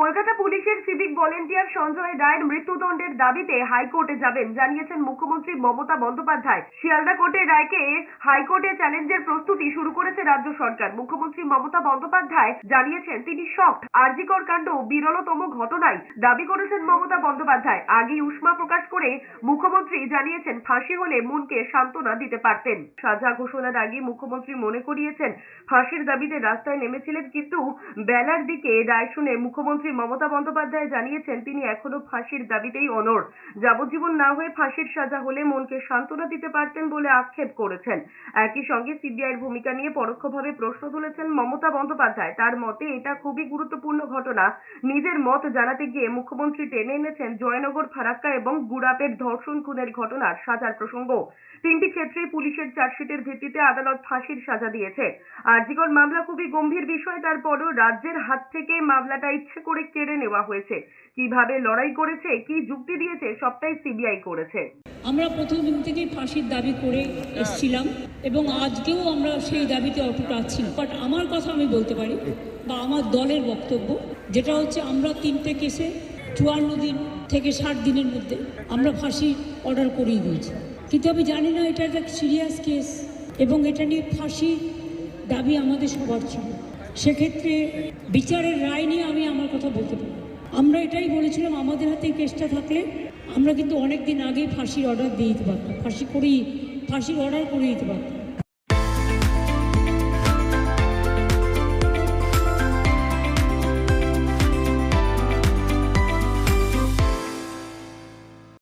কলকাতা পুলিশের civic volunteer Sanjay রায়ের মৃত্যুদণ্ডের দাবিতে হাইকোর্টে যাবেন, জানিয়েছেন মুখ্যমন্ত্রী মমতা বন্দ্যোপাধ্যায়। শিয়ালদা কোর্টের রায়কে হাইকোর্টে চ্যালেঞ্জের প্রস্তুতি শুরু করেছে রাজ্য সরকার। মুখ্যমন্ত্রী মমতা বন্দ্যোপাধ্যায় জানিয়েছেন, তিনি শক আরজিকর কাণ্ড বিরলতম ঘটনায় দাবি করেছেন মমতা বন্দ্যোপাধ্যায়। আগেই উষ্মা প্রকাশ করে মুখ্যমন্ত্রী জানিয়েছেন, ফাঁসি হলে মনকে সান্ত্বনা দিতে পারতেন। সাজা ঘোষণার আগে মুখ্যমন্ত্রী মনে করিয়েছেন, ফাঁসির দাবিতে রাস্তায় নেমেছিলেন, কিন্তু বেলার দিকে রায় শুনে মুখ্যমন্ত্রী মমতা বন্দ্যোপাধ্যায় জানিয়েছেন, তিনি এখনও ফাঁসির দাবিতেই অনড়। যাবজ্জীবন না হয়ে ফাঁসির সাজা হলে মনকে সান্ত্বনা দিতে পারতেন বলে আক্ষেপ করেছেন। একই সঙ্গে সিবিআইয়ের ভূমিকা নিয়ে পরোক্ষভাবে প্রশ্ন তুলেছেন মমতা বন্দ্যোপাধ্যায়। তার মতে, এটা খুবই গুরুত্বপূর্ণ ঘটনা। নিজের মত জানাতে গিয়ে মুখ্যমন্ত্রী টেনে এনেছেন জয়নগর, ফারাক্কা এবং গুড়াপের ধর্ষণ খুনের ঘটনার সাজার প্রসঙ্গ। তিনটি ক্ষেত্রে পুলিশের চার্জশিটের ভিত্তিতে আদালত ফাঁসির সাজা দিয়েছে। আরজিকর মামলা খুবই গম্ভীর বিষয়, তারপরও রাজ্যের হাত থেকে মামলাটা ইচ্ছে করে কেড়ে নেওয়া হয়েছে। কীভাবে লড়াই করেছে কি যুক্তি দিয়েছে সবটাই সিবিআই করেছে। আমরা প্রথম দিন থেকেই ফাঁসির দাবি করে এসেছিলাম এবং আজকেও আমরা সেই দাবিতে অটুট আছি বাট আমার কথা আমি বলতে পারি বা আমার দলের বক্তব্য যেটা হচ্ছে আমরা তিনটে কেসে চুয়ান্ন দিন থেকে ষাট দিনের মধ্যে আমরা ফাঁসি অর্ডার করিয়ে দিয়েছি। কিন্তু আমি জানি না এটা একটা সিরিয়াস কেস এবং এটা নিয়ে ফাঁসি দাবি আমাদের সবার ছিল। সেক্ষেত্রে বিচারের রায় নিয়ে কথা বলতে পারি। আমরা এটাই বলেছিলাম, আমাদের হাতে কেসটা থাকলে আমরা কিন্তু অনেক দিন আগেই ফাঁসির অর্ডার দিয়ে দিতে পারতাম। ফাঁসি করেই, ফাঁসির অর্ডার করে দিতে পারতাম।